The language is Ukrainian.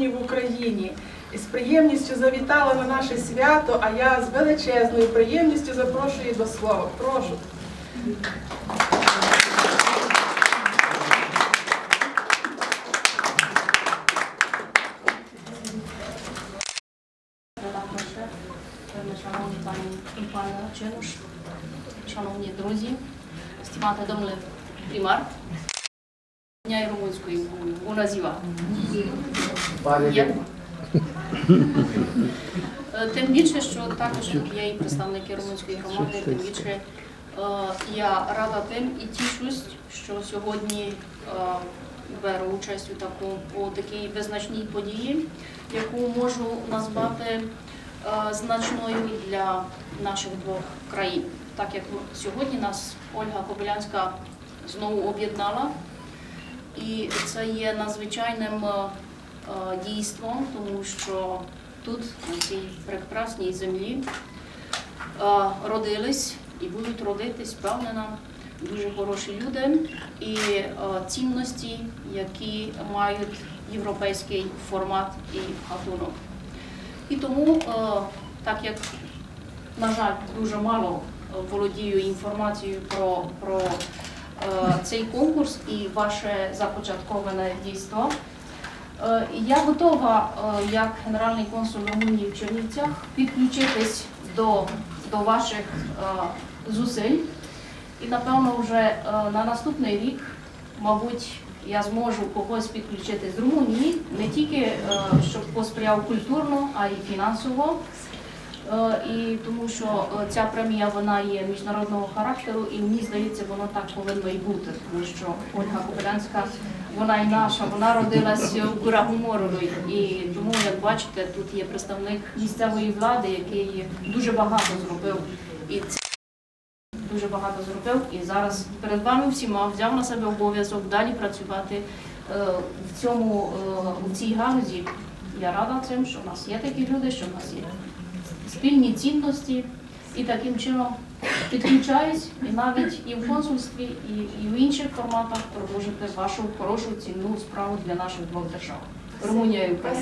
румунів в Україні. І з приємністю завітала на наше свято, а я з величезною приємністю запрошую до слова. Прошу. шановні шановні друзі, стімати домли примар. Я і мовою. Bună ziua! Є. Е, Тим більше, що також є і представники румунської громади, тим більше е, я рада тим і тішусь, що сьогодні е, беру участь у таку у такій визначній події, яку можу назвати значною для наших двох країн. Так як сьогодні нас Ольга Кобилянська знову об'єднала, і це є надзвичайним е, дійством, тому що тут, на цій прекрасній землі, е, родились і будуть родитись, впевнена, дуже хороші люди і е, цінності, які мають європейський формат і гатунок. І тому, так як, на жаль, дуже мало володію інформацією про, про цей конкурс і ваше започатковане дійство. Е, Я готова, е, як генеральний консул Румунії в Чернівцях, підключитись до, до ваших е, зусиль. І напевно вже на наступний рік, мабуть, я зможу когось підключити з Румунії, не тільки щоб посприяв культурно, а й фінансово. І тому що ця премія вона є міжнародного характеру, і мені здається, воно так повинно і бути, тому що Ольга Кобилянська, вона і наша, вона родилася в горах І тому, як бачите, тут є представник місцевої влади, який дуже багато зробив. І це дуже багато зробив. І зараз перед вами всіма взяв на себе обов'язок далі працювати е, в цьому е, в цій галузі. Я рада цим, що в нас є такі люди, що в нас є спільні цінності і таким чином підключаюсь і навіть і в консульстві, і, і в інших форматах продовжити вашу хорошу цінну справу для наших двох держав. Румунія і Україна.